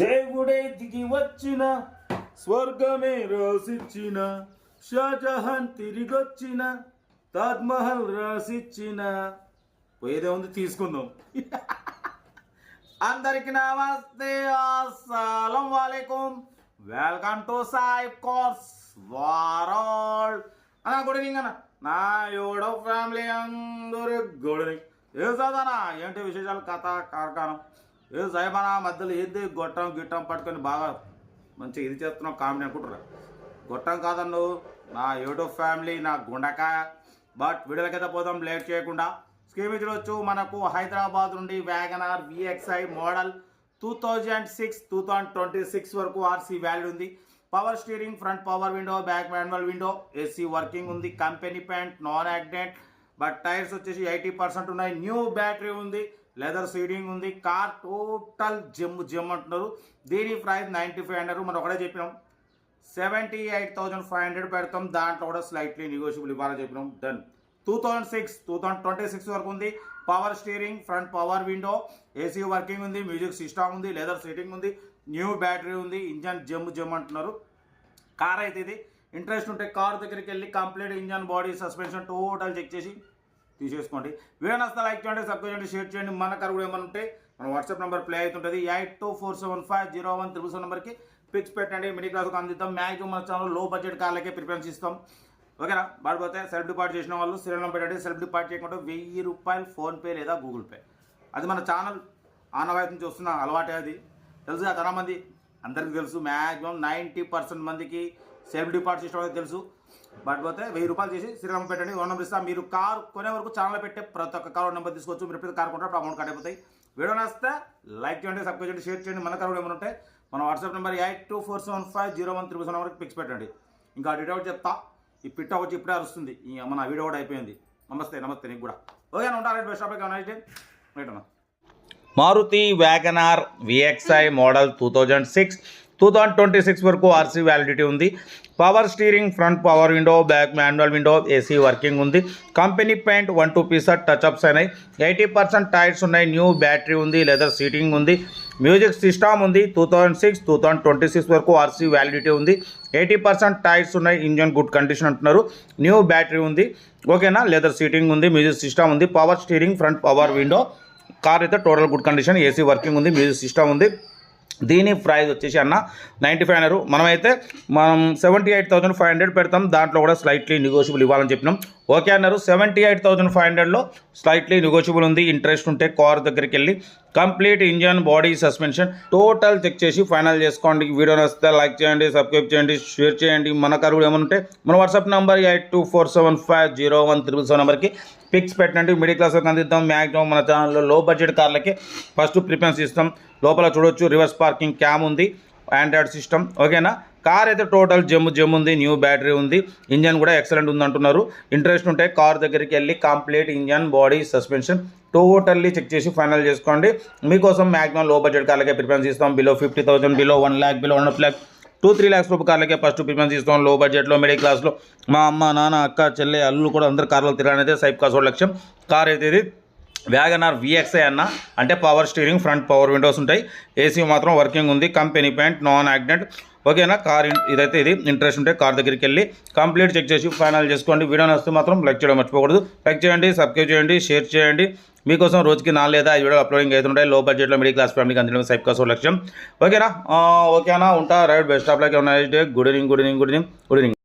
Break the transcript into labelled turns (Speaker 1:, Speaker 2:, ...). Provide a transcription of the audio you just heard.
Speaker 1: దేవుడే దిగి వచ్చిన స్వర్గమే రాసిచ్చిన షాజహాన్ తిరిగొచ్చిన తాజ్మహల్ రాసిచ్చిన. పోయేదే ఉంది తీసుకుందాం. అందరికి నమస్తే అస్సలం వాలేకుం. వెల్కమ్ టు సాయి కోర్స్ వారాల్. అన్న గుడ్ ఈవినింగ్ అన్న. నా యోడో ఫ్యామిలీ అందరు గుడ్ ఈవినింగ్ ఏం చదవనా ఏంటి విశేషాలు? కథ కార్ఖానం ఏ సాయిబానా మధ్యలో ఏది? గొట్టం గిట్టం పట్టుకొని బాగా మంచిగా ఇది చేస్తున్నావు కామెడీ అనుకుంటారా గొట్టం కాదన్ను నా యూట్యూబ్ ఫ్యామిలీ నా గుండకాయ. బట్ వీడియోలకైతే పోదాం లేట్ చేయకుండా. స్కీమ్ చూడొచ్చు మనకు హైదరాబాద్ నుండి WagonR VXI model two thousand six two thousand twenty six వరకు ఆర్సీ వ్యాల్యూ ఉంది. Power steering front power window back manual window AC working ఉంది company paint non accident. But tyres వచ్చేసి eighty percent ఉన్నాయి new battery ఉంది. Leather seating ఉంది. Car total జిమ్ జిమ్ అంటున్నారు. దీని ప్రైస్ నైంటీ ఫైవ్ హండ్రెడ్. మనం ఒకటే చెప్పినాం. Seventy eight thousand five hundred పెడతాం. దాంట్లో కూడా స్లైట్లీ నెగోషియబుల్ ఇవ్వాలని చెప్పినాం. Done two thousand six two thousand twenty six వరకు ఉంది. Power steering front power window AC working ఉంది మ్యూజిక్ సిస్టమ్ ఉంది లెదర్ సీటింగ్ ఉంది న్యూ బ్యాటరీ ఉంది ఇంజన్ జమ్ జమ్ అంటున్నారు. కార్ అయితే ఇది. ఇంట్రెస్ట్ ఉంటే కార్ దగ్గరికి వెళ్ళి complete engine body suspension total check చేసి తీసేసుకోండి. వీడియో నస్తే లైక్ చేయండి సబ్స్క్రైబ్ చేయండి షేర్ చేయండి. మన కార్ కూడా ఏమైనా ఉంటే మన వాట్సాప్ నెంబర్ ప్లే అవుతుంటుంది. Eight two four seven five zero one triple seven నెంబర్కి పిక్స్ పెట్టండి. మిడిల్ క్లాస్కి అందిద్దాం. మ్యాక్సిమం మన ఛానల్లో బడ్జెట్ కార్లకే ప్రిఫరెన్స్ ఇస్తాం. ఓకేనా? పడిపోతే సెల్ఫ్ డిపార్ట్ చేసిన వాళ్ళు సీరియల్ నెంబర్ పెట్టండి. సెల్ఫ్ డిపార్ట్ చేయకుండా వెయ్యి రూపాయలు ఫోన్పే లేదా గూగుల్ పే అది మన ఛానల్ ఆనవాయితీ నుంచి వస్తున్న అలవాటే అది. తెలుసు చాలామంది అందరికీ తెలుసు. మ్యాక్సిమం నైంటీ పర్సెంట్ మందికి సెల్ఫ్ డిపార్ట్ చేసిన వాళ్ళకి తెలుసు. బట్ పోతే వెయ్యి రూపాయలు చేసి శ్రీరామ్ పెట్టండి వన్ నెంబర్ ఇస్తాను మీరు కార్ కొనే వరకు ఛానల్ పెట్టే ప్రతి ఒక్క కార్ నెంబర్ తీసుకోవచ్చు. మీరు ప్రతి కార్ కొంటారు అమౌంట్ కట్ అయిపోతాయి. వీడియో నచ్చితే లైక్ చేయండి సబ్స్క్రైబ్ చేయండి షేర్ చేయండి. మన కార్ కూడా ఏమైనా ఉంటే మన WhatsApp number eight two four seven five zero one triple seven వరకు పిక్స్ పెట్టండి. ఇంకా డీటెయిల్ చెప్తా. ఈ పిట్ట వచ్చి ఇప్పుడే అరుస్తుంది. ఈ మన వీడియో కూడా అయిపోయింది. నమస్తే నమస్తే నీకు కూడా. ఓకే ఉంటారు best of night day right అన్న. Maruti WagonR VXI model two thousand six two thousand twenty six వరకు ఆర్సీ వ్యాలిడిటీ ఉంది. Power steering front power window back manual window AC working ఉంది. Company paint one two piece touchups అయినాయి eighty percent tyres ఉన్నాయి. New battery ఉంది leather seating ఉంది. Music system ఉంది. Two thousand six two thousand twenty six వరకు RC validity ఉంది. Eighty percent tyres ఉన్నాయి. Engine good condition అంటున్నారు. న్యూ బ్యాటరీ ఉంది. ఓకేనా లెదర్ సీటింగ్ ఉంది. మ్యూజిక్ సిస్టమ్ ఉంది. Power steering front power window car అయితే total good condition AC working ఉంది. మ్యూజిక్ సిస్టమ్ ఉంది. దీని ప్రైజ్ వచ్చేసి అన్న నైంటీ ఫైవ్ అన్నారు మనమైతే మనం seventy eight thousand five hundred పెడతాం. దాంట్లో కూడా స్లైట్లీ నెగోషియబుల్ ఇవ్వాలని చెప్పినాం. ఓకే అన్నారు. సెవెంటీ ఎయిట్ థౌసండ్ ఫైవ్ హండ్రెడ్లో స్లైట్లీ నెగోషియబుల్ ఉంది. ఇంట్రెస్ట్ ఉంటే కార్ దగ్గరికి వెళ్ళి complete engine body suspension total check చేసి ఫైనల్ చేసుకోండి. వీడియో నచ్చితే లైక్ చేయండి సబ్స్క్రైబ్ చేయండి షేర్ చేయండి. మన కరువులు ఏమైనా ఉంటే మన WhatsApp number eight two four seven five zero one triple seven నెంబర్కి పిక్స్ పెట్టండి. మిడిల్ క్లాస్కి అందిద్దాం. మ్యాక్సిమం మన ఛానల్లో లో బడ్జెట్ కార్లకి ఫస్ట్ ప్రిఫరెన్స్ ఇస్తాం. లోపల చూడొచ్చు రివర్స్ పార్కింగ్ క్యామ్ ఉంది. ఆండ్రాయిడ్ సిస్టమ్ ఓకేనా కార్ అయితే టోటల్ జమ్ జమ్ ఉంది న్యూ బ్యాటరీ ఉంది. ఇంజన్ కూడా ఎక్సలెంట్ ఉంది అంటున్నారు. ఇంట్రెస్ట్ ఉంటే కార్ దగ్గరికి వెళ్ళి complete engine body suspension totally check చేసి ఫైనల్ చేసుకోండి. మీకోసం మ్యాక్సిమం లో బడ్జెట్ కార్లకే ప్రిఫరెన్స్ ఇస్తాం. Below fifty thousand below one lakh below one lakh two three lakhs రూపాయ కార్లకే ఫస్ట్ ప్రిఫరెన్స్ ఇస్తాం. లో బడ్జెట్లో మిడిల్ క్లాస్లో మా అమ్మ నాన్న అక్క చెల్లె అల్లు కూడా అందరు కార్లో తిరగనైతే సైప్ కాస్ లక్ష్యం కార్ అయితే ఇది వ్యాగనార్ విఎక్స్ఐ అన్న అంటే power steering front power windows ఉంటాయి. ఏసీ మాత్రం వర్కింగ్ ఉంది. కంపెనీ ప్యాంట్ నాన్ యాక్సిడెంట్ ఓకేనా కార్ ఇదైతే ఇది ఇంట్రెస్ట్ ఉంటే కార్ దగ్గరికి వెళ్ళి కంప్లీట్ చెక్ చేసి ఫైనల్ చేసుకోండి. వీడియో నచ్చితే మాత్రం లైక్ చేయడం మర్చిపోకూడదు. లైక్ చేయండి సబ్స్క్రైబ్ చేయండి షేర్ చేయండి. మీకోసం రోజుకి నాలుగు లేదా ఐదు వీడియో అప్లోడింగ్ అవుతుంటాయి. లో బడ్జెట్లో మిడిల్ క్లాస్ ఫ్యామిలీకి అందడం సైప్ కాసో లక్ష్యం ఓకేనా ఓకేనా ఉంటా right best of luck good evening good evening good evening good evening